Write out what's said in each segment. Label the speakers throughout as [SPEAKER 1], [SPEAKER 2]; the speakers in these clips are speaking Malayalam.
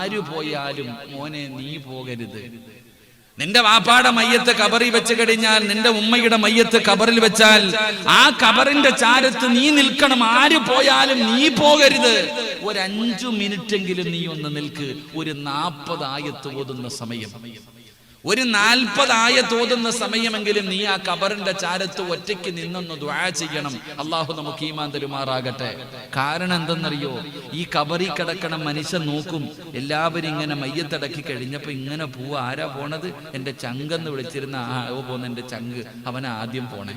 [SPEAKER 1] ആര് പോയാലും മോനെ നീ പോകരുത്. നിന്റെ വാപ്പാടെ മയ്യത്ത് കബറിൽ വെച്ച് കഴിഞ്ഞാൽ നിന്റെ ഉമ്മയുടെ മയ്യത്ത് കബറിൽ വെച്ചാൽ ആ കബറിന്റെ ചാരത്ത് നീ നിൽക്കണം. ആര് പോയാലും നീ പോകരുത്. ഒരു അഞ്ചു മിനിറ്റെങ്കിലും നീ ഒന്ന് നിൽക്ക്. ഒരു നാൽപ്പത് ആയത്ത് ഓതുന്ന സമയം. ഒരു നാൽപ്പതായ തോതുന്ന സമയമെങ്കിലും നീ ആ കബറിന്റെ ചാരത്ത് ഒറ്റയ്ക്ക് നിന്നൊന്ന് ദ്വാ ചെയ്യണം. അള്ളാഹു നമുക്ക് ഈമാൻ തരുമാറാകട്ടെ. കാരണം എന്തെന്നറിയോ? ഈ കബറി കിടക്കണ മനുഷ്യൻ നോക്കും എല്ലാവരും ഇങ്ങനെ മയ്യത്തടക്കി കഴിഞ്ഞപ്പോ ഇങ്ങനെ പോവുക ആരാ പോണത്? എന്റെ ചങ്കെന്ന് വിളിച്ചിരുന്ന ആ ഓ പോന്ന എന്റെ ചങ്ക്. അവൻ ആദ്യം പോണേ.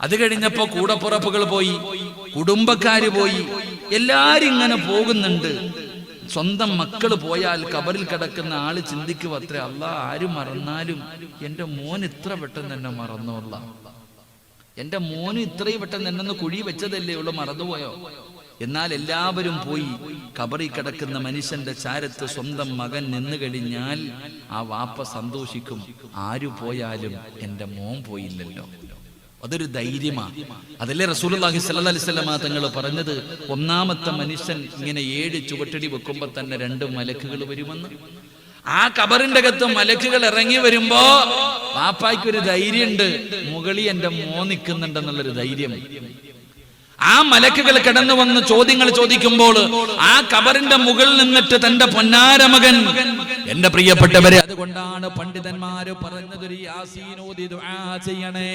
[SPEAKER 1] അത് കഴിഞ്ഞപ്പോ കൂടപ്പുറപ്പുകൾ പോയി കുടുംബക്കാര് പോയി എല്ലാരും ഇങ്ങനെ പോകുന്നുണ്ട്. സ്വന്തം മക്കൾ പോയാൽ കബറിൽ കിടക്കുന്ന ആൾ ചിന്തിക്കുക അത്ര അല്ല ആര് മറന്നാലും എന്റെ മോൻ ഇത്ര പെട്ടെന്ന് എന്നെ മറന്നോല്ല എന്റെ മോന് ഇത്രയും പെട്ടെന്ന് എന്നെ കുഴി വെച്ചതല്ലേ ഉള്ളു മറന്നുപോയോ എന്നാൽ എല്ലാവരും പോയി കബറി കിടക്കുന്ന മനുഷ്യന്റെ ചാരത്ത് സ്വന്തം മകൻ നിന്നു കഴിഞ്ഞാൽ ആ വാപ്പ സന്തോഷിക്കും. ആരു പോയാലും എന്റെ മോൻ പോയില്ലല്ലോ. അതൊരു ധൈര്യമാണ് അതല്ലേ അലൈഹി വസല്ലമ തങ്ങൾ പറഞ്ഞത്? ഒന്നാമത്തെ മനുഷ്യൻ ഇങ്ങനെ ഏഴ് ചുവട്ടടി വെക്കുമ്പോൾ തന്നെ രണ്ട് മലക്കുകൾ വരുമെന്ന്. ആ കബറിന്റെ അകത്ത് മലക്കുകൾ ഇറങ്ങി വരുമ്പോ പാപ്പായ്ക്കൊരു ധൈര്യമുണ്ട്. മുകളി എന്റെ മോ നിൽക്കുന്നുണ്ടെന്നുള്ളൊരു ധൈര്യം. ആ മലക്കുകൾ കിടന്നു വന്ന് ചോദ്യങ്ങൾ ചോദിക്കുമ്പോൾ ആ കബറിന്റെ മുകളിൽ നിന്നിട്ട് തന്റെ പൊന്നാരമകൻ എന്റെ പ്രിയപ്പെട്ടവരെ അതുകൊണ്ടാണ് പണ്ഡിതന്മാര് പറഞ്ഞത് ഒരു യാസീനോദി ദുആ ചെയ്യണേ.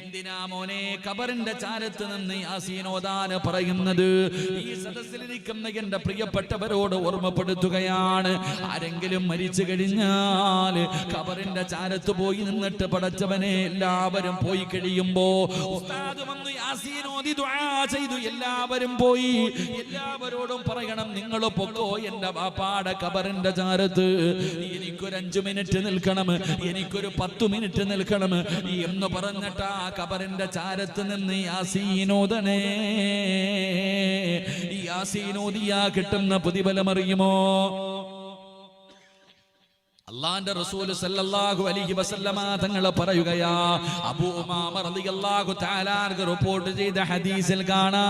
[SPEAKER 1] എന്തിനാ മോനെ കബറിന്റെ ചാരത്ത് നിന്ന് യാസീനോദാന് പറയുന്നത്? ഈ സദസ്സിലിരിക്കുന്ന എന്റെ പ്രിയപ്പെട്ടവരോട് ഓർമ്മപ്പെടുത്തുകയാണ്. ആരെങ്കിലും മരിച്ചു കഴിഞ്ഞാൽ കബറിന്റെ ചാരത്ത് പോയി നിന്നിട്ട് പടച്ചവനെ എല്ലാവരും പോയി കഴിയുമ്പോ ഉസ്താദ് വന്ന് യാസീനോദി ദുആ ചെയ്തു. എല്ലാവരും പോയി. എല്ലാവരോടും പറയണം നിങ്ങൾ പൊക്കോ എന്റെ വാപ്പാടെ കബറിന്റെ ചാരത്ത്. എനിക്കൊരു അഞ്ചു മിനിറ്റ് നിൽക്കണം എനിക്കൊരു പത്ത് മിനിറ്റ് നിൽക്കണം. എന്ന് പറഞ്ഞിട്ട് ആ കബറിന്റെ ചാരത്ത് നിന്ന് യാസീനോദനേ. യാസീനോദിയാ കിട്ടുന്ന പ്രതിഫലം അറിയുമോ അള്ളാന്റെ റസൂൽ സല്ലല്ലാഹു അലൈഹി വസല്ലമ തങ്ങൾ പറയുകയാ അബൂ ഉമാമ റളിയല്ലാഹു തആലാർക്ക് റിപ്പോർട്ട് ചെയ്ത ഹദീസിൽ കാണാ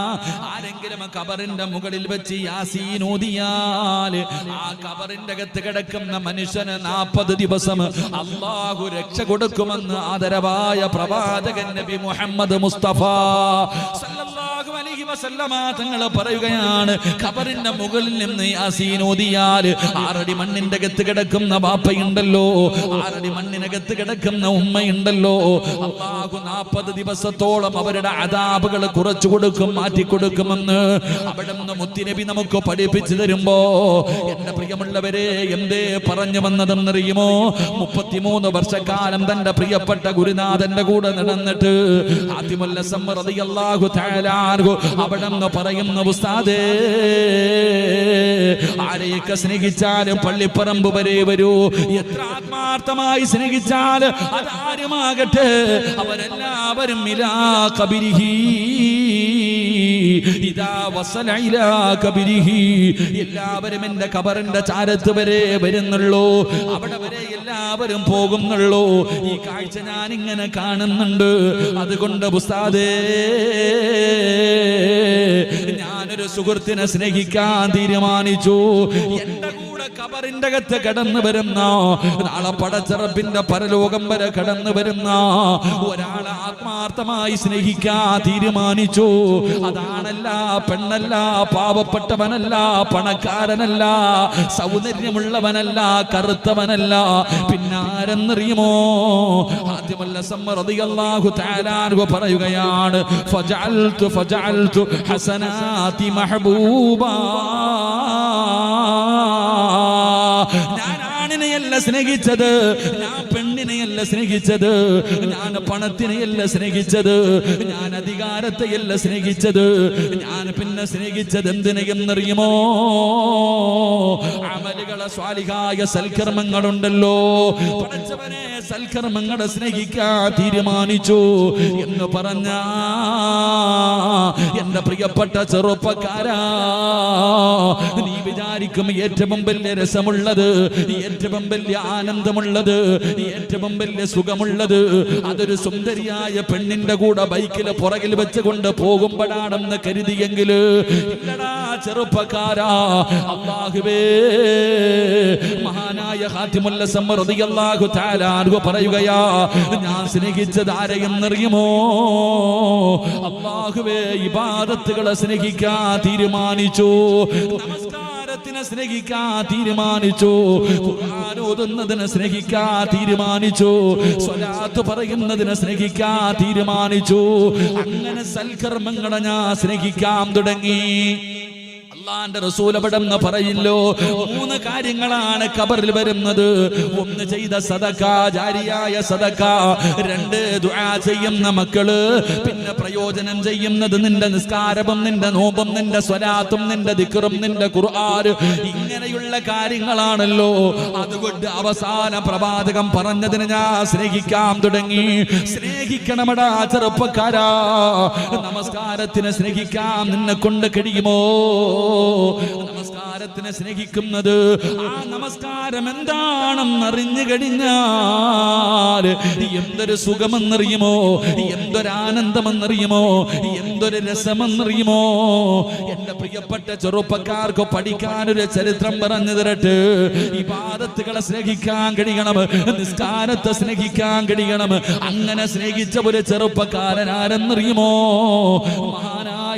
[SPEAKER 1] ആരെങ്കിലും കബറിന്റെ മുകളിൽ വെച്ച് യാസീൻ ഓതിയാൽ ആ കബറിന്റെ അകത്ത് കിടക്കുന്ന മനുഷ്യന് 40 ദിവസം അള്ളാഹു രക്ഷ കൊടുക്കുമെന്ന് ആദരവായ പ്രവാചകൻ നബി മുഹമ്മദ് മുസ്തഫ സല്ലല്ലാഹു അലൈഹി വസല്ലമ തങ്ങൾ പറയുകയാണ് ഖബറിന്റെ മുകളിൽ നിന്ന് യാസീൻ ഓതിയാൽ ആറടി മണ്ണിന്റെ അകത്ത് കിടക്കുന്ന ബാപ്പയുണ്ടല്ലോ ആറടി മണ്ണിനകത്ത് കിടക്കുന്ന ഉമ്മയുണ്ടല്ലോ. അള്ളാഹു നാൽപ്പത് ദിവസത്തോളം അവരുടെ അതാപുകൾ കുറച്ചു കൊടുക്കും മാറ്റി കൊടുക്കുമെന്ന് അവിടെ നിന്ന് മുത്തിനബി നമുക്ക് പഠിപ്പിച്ചു തരുമ്പോ എന്റെ പ്രിയമുള്ളവരെ എന്തേ പറഞ്ഞു വന്നതെന്നറിയുമോ? മുപ്പത്തിമൂന്ന് വർഷക്കാലം തന്റെ പ്രിയപ്പെട്ട ഗുരുനാഥന്റെ കൂടെ നടന്നിട്ട് ആദ്യമല്ല സമ്മറതി അള്ളാഹു താലാർഗു അവിടെ നിന്ന് പറയുന്ന ഉസ്താദേ ആരെയൊക്കെ സ്നേഹിച്ചാലും പള്ളിപ്പറമ്പ് വരെ വരൂ. എത്ര ആത്മാർത്ഥമായി സ്നേഹിച്ചാൽ അതാരുമാകട്ടെ? അവരെല്ലാവരും ഇലാ കബിരിഹി. എല്ലാവരും എന്റെ കബറിന്റെ ചാരത്ത് വരെ വരുന്നുള്ളൂ. അവിടെ വരെ എല്ലാവരും പോകുന്നുള്ളൂ. ഈ കാഴ്ച ഞാൻ ഇങ്ങനെ കാണുന്നുണ്ട്. അതുകൊണ്ട് ഉസ്താദേ ഞാനൊരു സുഹൃത്തിനെ സ്നേഹിക്കാൻ തീരുമാനിച്ചു. എന്റെ കൂടെ കബറിന്റെ അകത്ത് കടന്നു വരുന്ന നാളെ പടച്ചറപ്പിന്റെ പരലോകം വരെ കടന്നു വരുന്ന ഒരാളെ ആത്മാർത്ഥമായി സ്നേഹിക്കാൻ തീരുമാനിച്ചു അതാണല്ല പെണ്ണല്ല പാവപ്പെട്ടവനല്ല പണക്കാരനല്ല സൗന്ദര്യമുള്ളവനല്ല കറുത്തവനല്ല പിന്നാരെന്നറിയുമോ ആദ്യമല്ല സമ്മതിയല്ലാഹു താലാർഗു പറയുകയാണ് ഫജഅൽതു ഫജഅൽതു ഹസനാതി മഹബൂബാ ആണിനെയല്ല സ്നേഹിച്ചത്. ഞാൻ പെണ്ണിനെയല്ല സ്നേഹിച്ചത്. ഞാൻ പണത്തിനെയല്ല സ്നേഹിച്ചത്. ഞാൻ അധികാരത്തെയല്ല സ്നേഹിച്ചത്. ഞാൻ പിന്നെ സ്നേഹിച്ചത് എന്തിനെന്നറിയുമോ അമലുകളെ സ്വാലികായ സൽക്കർമ്മങ്ങളുണ്ടല്ലോ. പഠിച്ചവനെ സൽക്കർമ്മങ്ങളെ സ്നേഹിക്കാൻ തീരുമാനിച്ചു എന്ന് പറഞ്ഞ എന്റെ പ്രിയപ്പെട്ട ചെറുപ്പക്കാരാ നീ വിചാരിക്കും ഏറ്റവും വലിയ രസമുള്ളത് ഏറ്റവും വലിയ ആനന്ദമുള്ളത് ഏറ്റവും വലിയ സുഖമുള്ളത്. അതൊരു സുന്ദരിയായ പെണ്ണിന്റെ കൂടെ ബൈക്കിൽ പുറകിൽ വെച്ചുകൊണ്ട് പോകുമ്പോഴാണെന്ന് കരുതിയെങ്കിൽ ഇല്ലടാ ചെറുപ്പക്കാരാ. അള്ളാഹുവേ മഹാനായ ഹാത്തിമുല്ല സമ്മറിയാഹു താലാർഗു പറയുകയാ ഞാൻ സ്നേഹിച്ചത് ആരെയെന്നറിയുമോ? അള്ളാഹുവേ ഇബാദത്തുകളെ സ്നേഹിക്കാൻ തീരുമാനിച്ചു. നമസ്കാരത്തിനെ സ്നേഹിക്കാൻ തീരുമാനിച്ചു. ഖുർആൻ ഓതുന്നതിനെ സ്നേഹിക്കാൻ തീരുമാനിച്ചു. സ്വലാത്ത് പറയുന്നതിനെ സ്നേഹിക്കാൻ തീരുമാനിച്ചു. അങ്ങനെ സൽക്കർമ്മങ്ങളെ ഞാൻ സ്നേഹിക്കാൻ തുടങ്ങി. അള്ളാന്റെ റസൂലപടന്ന് പറയില്ലോ മൂന്ന് കാര്യങ്ങളാണ് കബറിൽ വരുന്നത്. ഒന്ന് ചെയ്ത സദക്ക ജാരിയായ സദക്ക രണ്ട് ദുആ ചെയ്യുന്ന മക്കൾ പിന്നെ പ്രയോജനം ചെയ്യുന്നത് നിന്റെ നിസ്കാരവും നിന്റെ നോമ്പും നിന്റെ സ്വലാത്തും നിന്റെ ദിക്റും നിന്റെ ഖുർആൻ. ഇങ്ങനെയുള്ള കാര്യങ്ങളാണല്ലോ. അതുകൊണ്ട് അവസാന പ്രവാചകം പറഞ്ഞതിന് ഞാൻ സ്നേഹിക്കാൻ തുടങ്ങി. സ്നേഹിക്കണമടാ ചെറുപ്പക്കാരാ. നമസ്കാരത്തിന് സ്നേഹിക്കാൻ നിന്നെ കൊണ്ട് കഴിയുമോ? നമസ്കാരത്തിനെ സ്നേഹിക്കുന്നത്. ആ നമസ്കാരം എന്താണെന്ന് അറിഞ്ഞു കഴിഞ്ഞാൽ എന്തൊരു സുഖമെന്നറിയുമോ? എന്തൊരാനന്ദമെന്നറിയുമോ എന്തൊരു രസമെന്നറിയുമോ? എന്റെ പ്രിയപ്പെട്ട ചെറുപ്പക്കാർക്ക് പഠിക്കാനൊരു ചരിത്രം പറഞ്ഞു തരട്ടെ. ഈ പാദത്തുകളെ സ്നേഹിക്കാൻ കഴിയണം. നിസ്കാരത്തെ സ്നേഹിക്കാൻ കഴിയണം. അങ്ങനെ സ്നേഹിച്ച ഒരു ചെറുപ്പക്കാരൻ ആരെന്നറിയുമോ?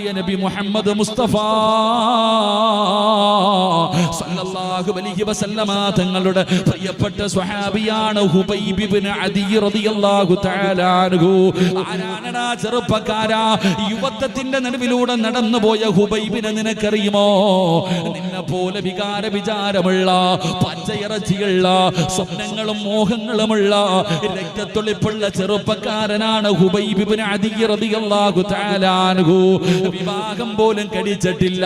[SPEAKER 1] മഹാനായ നബി മുഹമ്മദ് മുസ്തഫ സല്ലല്ലാഹു അലൈഹി വസല്ലമ തങ്ങളുടെ പ്രിയപ്പെട്ട സ്വഹാബിയാണ് ഹുബൈബ് ഇബ്നു അദി റളിയല്ലാഹു തആല അൻഹു. ആരാണടാ യുവത്വത്തിന്റെ നടുവിലൂടെ നടന്നു പോയ ഹുബൈബിനെ നിനക്കറിയുമോ? നിന്നെ പോലെ വികാര വിചാരമുള്ള പച്ചയിറച്ചിയുള്ള സ്വപ്നങ്ങളും മോഹങ്ങളുമുള്ള രക്തത്തൊളിപ്പുള്ള ചെറുപ്പക്കാരനാണ് ഹുബൈബ് ഇബ്നു അദി റളിയല്ലാഹു തആല വിവാഹം പോലും കഴിച്ചിട്ടില്ല.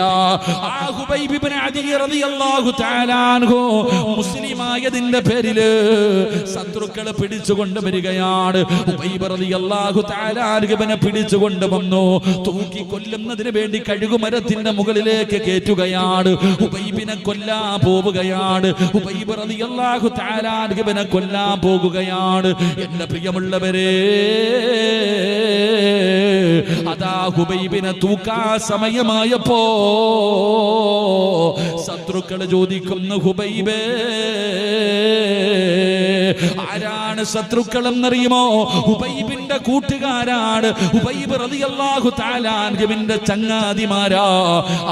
[SPEAKER 1] മുസ്ലിമായതിന്റെ പേരിൽ ശത്രുക്കളെ പിടിച്ചുകൊണ്ട് വരികയാണ്. പിടിച്ചുകൊണ്ട് വന്നു. തൂക്കി കൊല്ലുന്നതിന് വേണ്ടി കഴുകുമരത്തിന്റെ മുകളിലേക്ക് കയറ്റുകയാണ്. ഉബൈബിനെ കൊല്ലാൻ പോവുകയാണ്. ഹുബൈബ് റളിയല്ലാഹു തആല അൻഹുവിനെ കൊല്ലാൻ പോകുകയാണ് എന്റെ പ്രിയമുള്ളവരെ അതാ ഹുബൈബിനെ തൂക്കാ സമയമായപ്പോ ശത്രുക്കൾ ചോദിക്കുന്ന ഹുബൈബേ ആരാണ് ശത്രുക്കൾ എന്നറിയുമോ ഹുബൈബിന്റെ കൂട്ടുകാരാണ്. ഹുബൈബ് റളിയല്ലാഹു താലാൻഗിന്റെ ചങ്ങാതിമാരാ.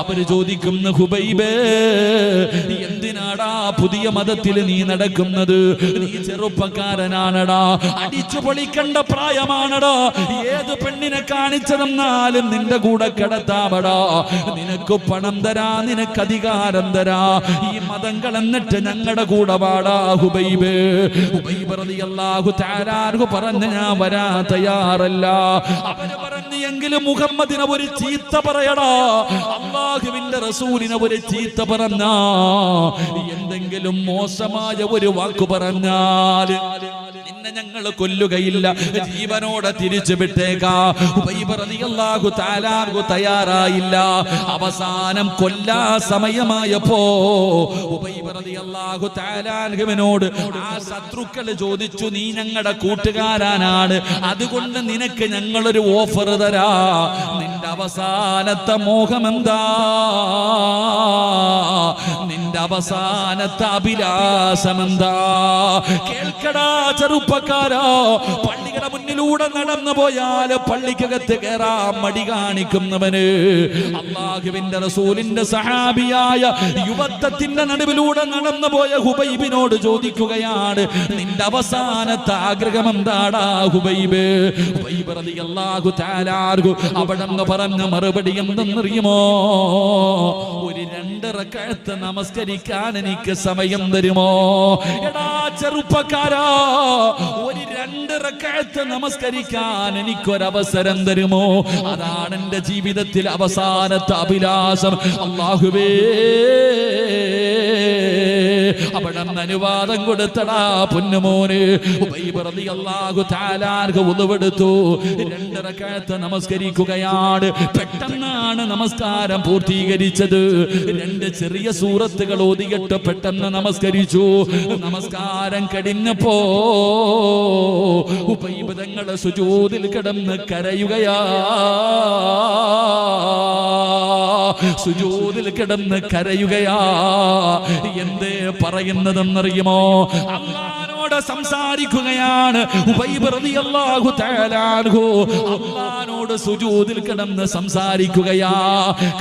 [SPEAKER 1] അവർ ചോദിക്കുന്ന ഹുബൈബേ എന്തിനാടാ പുതിയ മതത്തിൽ നീ നടക്കുന്നത്? നീ ചെറുപ്പക്കാരനാണടാ. അടിച്ചു പൊളിക്കേണ്ട പ്രായമാണടാ. ഏത് പെണ്ണിനെ കാണിച്ചതെന്നാലും നിന്റെ കൂടെ കിടത്താമടാ. നിനക്ക് പണം തരാ നിനക്ക് അധികാരം തരാ. ഈ മതങ്ങൾ എന്നിട്ട് ഞങ്ങളുടെ കൂടെ പാടാ ഹുബൈബ്. ഹുബൈബ് റളിയല്ലാഹു തആല അൻഹു പറഞ്ഞു ഞാൻ വരാ തയ്യാറല്ല. അവർ പറഞ്ഞു എങ്കിലും മുഹമ്മദിനെ ഒരു ചീത്ത പറയടാ. അള്ളാഹുവിന്റെ റസൂലിനെ ഒരു ചീത്ത പറഞ്ഞാ. എന്തെങ്കിലും മോശമായ ഒരു വാക്ക് പറഞ്ഞാൽ നിന്നെ ഞങ്ങൾ കൊല്ലുകയില്ല. ജീവനോടെ തിരിച്ചു വിട്ടേക്കാ. തയ്യാറായില്ല. അവസാനം കൊല്ലാ സമയമായപ്പോ ഉബൈബ് റളിയല്ലാഹു തആല അൻഹുവിനോട് ആ ശത്രുക്കൾ ചോദിച്ചു നീ ഞങ്ങളുടെ കൂട്ടുകാരനാണ്. അതുകൊണ്ട് നിനക്ക് ഞങ്ങളൊരു ഓഫർ തരാ. നിന്റെ അവസാനത്തെ മോഹം എന്താ നിന്റെ അവസാനത്തെ അഭിലാഷം കേൾക്കടാ കേൾക്കടാ ചെറുപ്പക്കാരാ പള്ളിയുടെ മുന്നിലൂടെ നടന്നു പോയാൽ പള്ളിക്കകത്ത് കയറാൻ മടി കാണിക്കുന്നവന്. അള്ളാഹുവിന്റെ റസൂലിന്റെ സഹാബിയായ യുവത്വത്തിന്റെ നടുവിലൂടെ നടന്നു പോയ ഹുബൈബിനോട് ചോദിക്കുകയാണ് നിന്റെ അവസാനത്തെ ആഗ്രഹം എന്താടാ ഹുബൈബ്? ഹുബൈബ് റളിയല്ലാഹു പറഞ്ഞ മറുപടി എന്തെന്നറിയുമോ? ഒരു രണ്ട് റക്അത്ത് നമസ്കരിക്കാൻ എനിക്ക് സമയം തരുമോ? എടാ ചെറുപ്പക്കാരാ ഒരു രണ്ട് റക്കാത്ത് നമസ്കരിക്കാൻ എനിക്കൊരവസരം തരുമോ? അതാണ് എന്റെ ജീവിതത്തിൽ അവസാനത്തെ അഭിലാഷം. അള്ളാഹുവേ അവിടെ അനുവാദം കൊടുത്തടാ പൊന്നുമോന്. അൻഹു ഉളുവെടുത്തു. രണ്ടരക്കാലത്ത് നമസ്കരിക്കുകയാണ്. പെട്ടെന്നാണ് നമസ്കാരം പൂർത്തീകരിച്ചത്. രണ്ട് ചെറിയ സൂറത്തുകൾ ഓതിയിട്ട് പെട്ടെന്ന് നമസ്കരിച്ചു. നമസ്കാരം കടിഞ്ഞപ്പോ ഉബൈബ് തങ്ങളെ സുജൂദിൽ കിടന്ന് കരയുകയാ. സുജൂദിൽ കിടന്ന് കരയുകയാ. എന്തേ പറയുന്നതെന്നറിയുമോ? അള്ളഹാനോട് സംസാരിക്കുകയാണ് കിടന്ന് സംസാരിക്കുകയാ.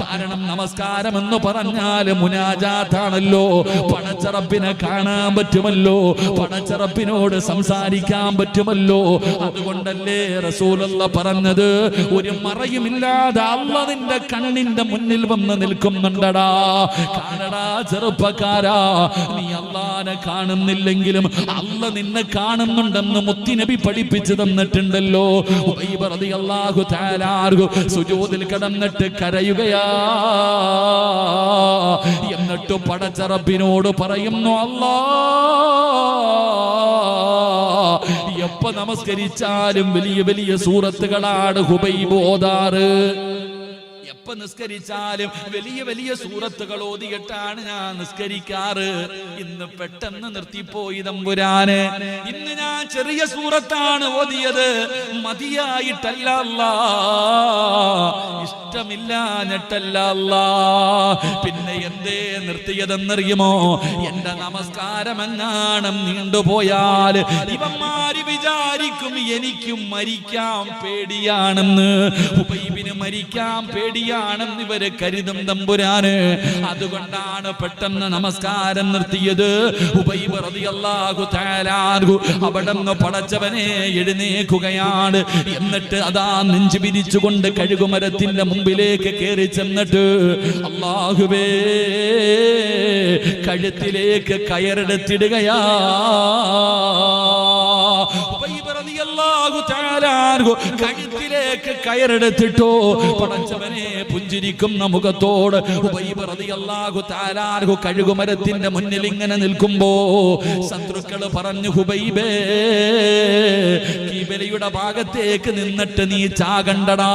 [SPEAKER 1] കാരണം നമസ്കാരം എന്ന് പറഞ്ഞാൽ മുനാജാത്താണല്ലോ. പടച്ചറപ്പിനെ കാണാൻ പറ്റുമല്ലോ. പടച്ചറപ്പിനോട് സംസാരിക്കാൻ പറ്റുമല്ലോ. അതുകൊണ്ടല്ലേ റസൂലല്ല പറഞ്ഞത്? ഒരു മറയുമില്ലാതെ അല്ല നിന്റെ കണ്ണിന്റെ മുന്നിൽ വന്ന് നിൽക്കുന്നുണ്ടടാ. കാണടാ ചെറുപ്പക്കാരാ. നീ അള്ളാനെ കാണുന്നില്ലെങ്കിലും നിന്നെ കാണുന്നുണ്ടെന്ന് മുത്തിനബി പഠിപ്പിച്ചു തന്നിട്ടുണ്ടല്ലോ. റളിയല്ലാഹു തആല സുജൂദിൽ കിടന്നിട്ട് കരയുകയാ. എന്നിട്ട് പടച്ചറബിനോട് പറയുന്നു അല്ലാ എപ്പ നമസ്കരിച്ചാലും വലിയ വലിയ സൂറത്തുകളാണ് ഹുബൈബ് ഓതാറ്. എപ്പ നിസ്കരിച്ചാലും വലിയ വലിയ സൂറത്തുകൾ ഓതിയിട്ടാണ് ഞാൻ നിസ്കരിക്കാറ് ഇന്ന് പെട്ടെന്ന് നിർത്തിപ്പോയി തമ്പുരാന് ഇന്ന് ഞാൻ ചെറിയ സൂറത്താണ് ഓതിയത് മതിയായിട്ടല്ല. ഇഷ്ടമില്ലാഞ്ഞിട്ടല്ല. പിന്നെ എന്തേ നിർത്തിയതെന്നറിയുമോ എന്റെ നമസ്കാരം എങ്ങാണം നീണ്ടുപോയാൽ ഇവന്മാര് വിചാരിക്കും എനിക്കും മരിക്കാൻ പേടിയാണെന്ന്. ഉബൈബിന് മരിക്കാൻ പേടിയാണെന്ന് ഇവർ കരുതും തമ്പുരാന്. അതുകൊണ്ടാണ് പെട്ടെന്ന് നമസ്കാരം നിർത്തിയത്. ഉബൈബ് റളിയല്ലാഹു തആല അൻഹു അവിടുന്ന് പടച്ചവനെ എഴുന്നേക്കുകയാണ് എന്നിട്ട് അതാ നെഞ്ചു പിരിച്ചുകൊണ്ട് കഴുകുമരത്തിന്റെ മുമ്പിലേക്ക് കയറി ചെന്നിട്ട് അള്ളാഹുവേ കഴുത്തിലേക്ക് കയറെടുത്തിടുകയാ. കഴുത്തിലേക്ക് കയറെടുത്തിട്ടോ പടച്ചവനെ പുഞ്ചിരിക്കുന്ന മുഖത്തോട്. ഉബൈബ് താലാർഹു കഴുകുമരത്തിന്റെ മുന്നിൽ ഇങ്ങനെ നിൽക്കുമ്പോ ശത്രുക്കൾ പറഞ്ഞു ഹുബൈബേ കിബലയുടെ ഭാഗത്തേക്ക് നിന്നിട്ട് നീ ചാകണ്ടടാ.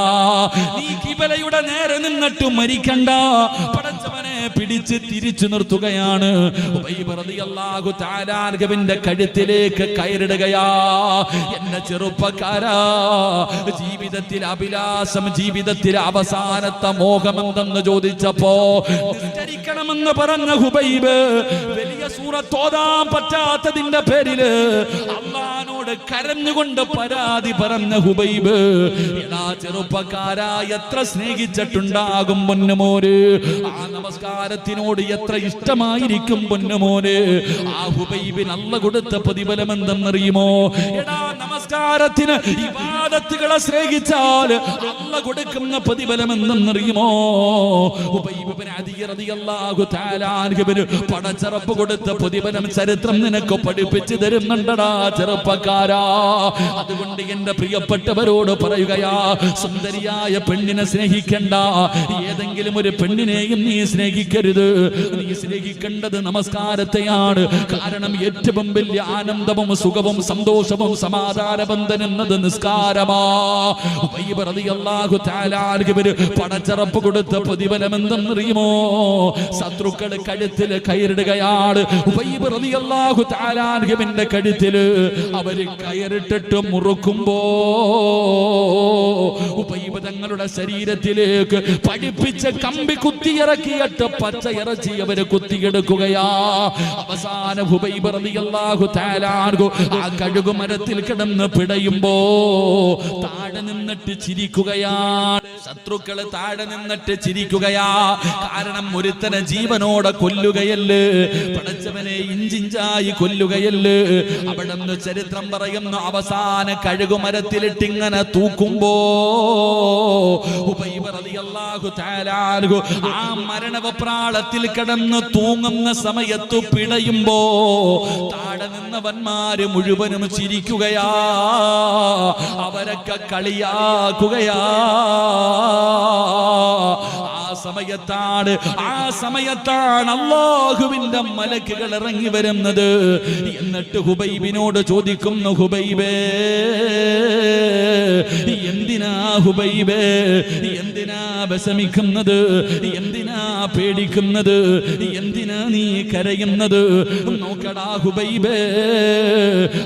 [SPEAKER 1] നീ കിബലയുടെ നേരെ നിന്നിട്ട് മരിക്കണ്ട. പടച്ചവനെ പിടിച്ച് തിരിച്ചു നിർത്തുകയാണ്. കഴുത്തിലേക്ക് കയറിടുകയാ. എന്നെ ചെറുപ്പക്കാരാ. ജീവിതത്തിൽ അഭിലാഷം ജീവിതത്തിൽ അവസാനത്തെ മോഹമെന്തെന്ന് ചോദിച്ചപ്പോ നിസ്കരിക്കണമെന്ന് പറഞ്ഞ ഹുബൈബ് വലിയ സൂറത്തോതാൻ പറ്റാത്തതിന്റെ പേരിൽ അള്ളഹാനോട് കരഞ്ഞുകൊണ്ട് പരാതി പറഞ്ഞ ഹുബൈബ് എടാ ചെറുപ്പക്കാരാ എത്ര സ്നേഹിച്ചിട്ടുണ്ടാകും പൊന്നുമോര് ആ നമസ്കാരത്തിനോട് എത്ര ഇഷ്ടമായിരിക്കും പൊന്നുമോര് ആ ഹുബൈബിന് അല്ല കൊടുത്ത പ്രതിഫലം എന്തെന്നറിയുമോ? എടാ നമസ്കാരത്തിന് ഇബാദത്തുകളെ സ്നേഹിച്ചാൽ അല്ല കൊടുക്കുന്ന പ്രതിഫലം എന്തെന്നറിയുമോ? പടച്ചറപ്പ് കൊടുത്ത പ്രതിഫലം ചരിത്രം നിനക്ക് പഠിപ്പിച്ചു തരുന്നുണ്ടടാ ചെറുപ്പക്കാരാ അതുകൊണ്ട് എന്റെ പ്രിയപ്പെട്ടവരോട് പറയുകയാ സുന്ദരിയായ പെണ്ണിനെ സ്നേഹിക്കണ്ട. ഏതെങ്കിലും ഒരു പെണ്ണിനെയും നീ സ്നേഹിക്കരുത്. നീ സ്നേഹിക്കേണ്ടത് നമസ്കാരത്തെയാണ്. കാരണം ഏറ്റവും വലിയ ആനന്ദവും സുഖവും സന്തോഷവും സമാധാന ബന്ധൻ എന്നത് നിസ്കാരമാ പടച്ചറപ്പ് കൊടുത്ത പ്രതിഫലം എന്തെന്നറിയുമോ ശത്രുക്കൾ കഴുത്തിൽ കയറിടുകയാണ്. കഴുത്തിൽ അവർ കയറിട്ടിട്ട് മുറുക്കുമ്പോ ഉബൈബ് തങ്ങളുടെ ശരീരത്തിലേക്ക് പഠിപ്പിച്ച കമ്പി കുത്തിയിറക്കിയിട്ട് പച്ച ഇറച്ചി അവർ കുത്തിയെടുക്കുകയാ. അവസാന ഹുബൈബ് താലാർഗു ആ കഴുകു മരത്തിൽ കിടന്ന് പിടയുമ്പോ താഴെ നിന്നിട്ട് ചിരിക്കുകയാണ് ശത്രുക്കൾ താഴെ നിന്നിട്ട് ചിരിക്കുകയാ. കാരണം ഒരുത്തനെ ജീവനോടെ കൊല്ലുകയല്ലേ? പടച്ചവനെ ഇഞ്ചിഞ്ചായി കൊല്ലുകയല്ലേ? അവിടെ ചരിത്രം പറയുന്നു അവസാന കഴുകുമരത്തിലിട്ട് ഇങ്ങനെ തൂക്കുമ്പോ ആ മരണവപ്രാളത്തിൽ കിടന്ന് തൂങ്ങുന്ന സമയത്ത് പിടയുമ്പോ താഴെ നിന്നവന്മാര് മുഴുവനും ചിരിക്കുകയാ അവരൊക്കെ കളിയാക്കുകയാ. സമയത്താണ് ആ സമയത്താണ് അള്ളാഹുവിന്റെ മലക്കുകൾ ഇറങ്ങി വരുന്നത്. എന്നിട്ട് ഹുബൈബിനോട് ചോദിക്കുന്നു ഹുബൈബേ എന്തിനാ ഹുബൈബേ എന്തിനാ വിഷമിക്കുന്നത് എന്തിനാ പേടിക്കുന്നത് എന്തിനാ നീ കരയുന്നത്? നോക്കടാ ഹുബൈബേ.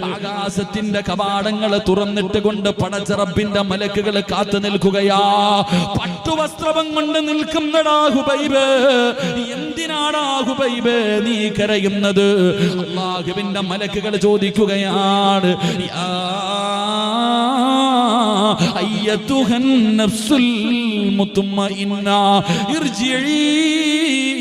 [SPEAKER 1] ആകാശത്തിന്റെ കവാടങ്ങൾ തുറന്നിട്ട് കൊണ്ട് പടച്ചറപ്പിന്റെ മലക്കുകൾ കാത്തു നിൽക്കുകയാ. പട്ടുവസ്ത്രം കൊണ്ട് നിൽക്കുന്നടാ ഹുബൈബേ. എന്തിനാടാ ഹുബൈബേ നീ കരയുന്നത്? അള്ളാഹുവിന്റെ മലക്കുകൾ ചോദിക്കുകയാണ് അയ്യത്തുഹൻ നഫ്സുൽ മുത്തുമ്മ ഇന്ന ഇർജിഈ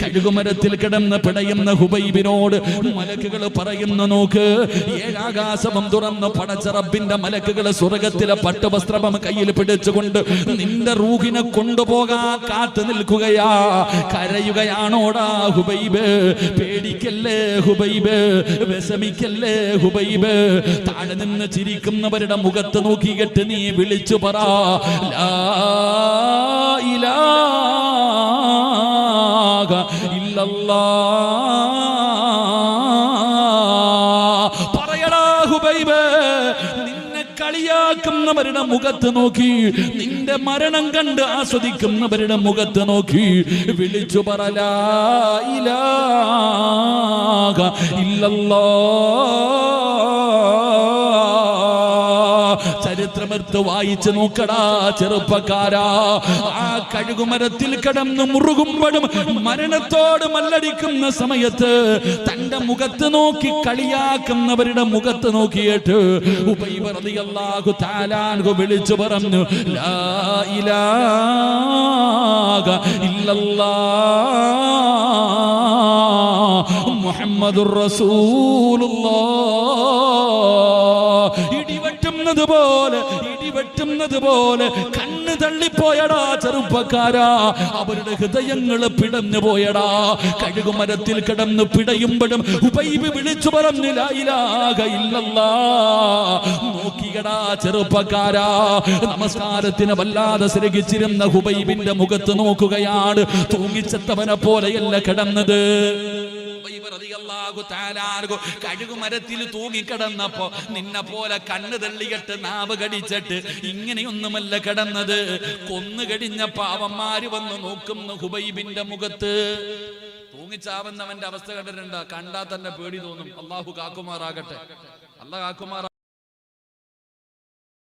[SPEAKER 1] കഴുകുമരത്തിൽ കിടന്ന് പിടയുന്ന ഹുബൈബിനോട് മലക്കുകൾ പറയുന്നു നോക്ക് ഏഴാകാശമം തുറന്ന് പടച്ചറബിന്റെ മലക്കുകൾ സ്വർഗത്തിലെ പട്ടുവസ്ത്രമം കയ്യിൽ പിടിച്ചുകൊണ്ട് നിന്റെ റൂഹിനെ കൊണ്ടുപോകാ കാത്തു നിൽക്കുകയാ കരയുകയാണോടാ ഹുബൈബ് പേടിക്കല്ലേ ഹുബൈബ് വിഷമിക്കല്ലേ ഹുബൈബ് താഴെ നിന്ന് ചിരിക്കുന്നവരുടെ മുഖത്ത് നോക്കിയിട്ട് നീ വിളിച്ചു പറ ലാ ഇല്ലല്ലാ പറയടാ ഹുബൈബ് നിന്നെ കളിയാക്കുന്നവരുടെ മുഖത്ത് നോക്കി നിന്റെ മരണം കണ്ട് ആസ്വദിക്കുന്നവരുടെ മുഖത്ത് നോക്കി വിളിച്ചു പറലാ ഇല്ലല്ലാ ചരിത്രമെടുത്ത് വായിച്ചു നോക്കടാ ചെറുപ്പക്കാരാ. ആ കഴുകുമരത്തിൽ കിടന്ന് മുറുകുമ്പോഴും മരണത്തോട് മല്ലടിക്കുന്ന സമയത്ത് തന്റെ മുഖത്ത് നോക്കി കളിയാക്കുന്നവരുടെ മുഖത്ത് നോക്കിയിട്ട് ഉബൈബ് റളിയല്ലാഹു തആലാൻഹു വിളിച്ചു പറഞ്ഞു ലാ ഇലാഹ ഇല്ലല്ലാഹ് മുഹമ്മദുർ റസൂലുള്ളാഹ് ഇടിവെട്ടുന്നത് പോലെ ഇടിവെട്ടുന്നത് പോലെ കണ്ണ് തള്ളിപ്പോയടാ ചെറുപ്പക്കാരാ. അവരുടെ ഹൃദയങ്ങൾ പിടഞ്ഞു പോയടാ. കഴുകുമരത്തിൽ കിടന്ന് പിടയുമ്പോഴും ഉബൈബ് വിളിച്ചു പറഞ്ഞു "ലാ ഇലാഹ ഇല്ലല്ലാ. നോക്കിയടാ ചെറുപ്പക്കാരാ. നമസ്കാരത്തിന് വല്ലാതെ ശ്രഗിച്ചിരുന്ന ഹുബൈബിന്റെ മുഖത്ത് നോക്കുകയാണ്. തൂങ്ങിച്ചത്തവനെ പോലെയല്ല കിടന്നത്. കഴുകുമരത്തിൽ തൂങ്ങിക്കിടന്നപ്പോ നിന്നെ പോലെ കണ്ണ് തള്ളിയിട്ട് നാവ് കടിച്ചിട്ട് ഇങ്ങനെയൊന്നുമല്ല കിടന്നത്. കൊന്നു കടിഞ്ഞ പാവന്മാര് വന്ന് നോക്കുന്നു ഹുബൈബിന്റെ മുഖത്ത്. തൂങ്ങിച്ചാവുന്നവന്റെ അവസ്ഥ കണ്ടിട്ടുണ്ട്? കണ്ടാ തന്നെ പേടി തോന്നും. അള്ളാഹു കാക്കുമാറാകട്ടെ. അല്ല കാക്കുമാർ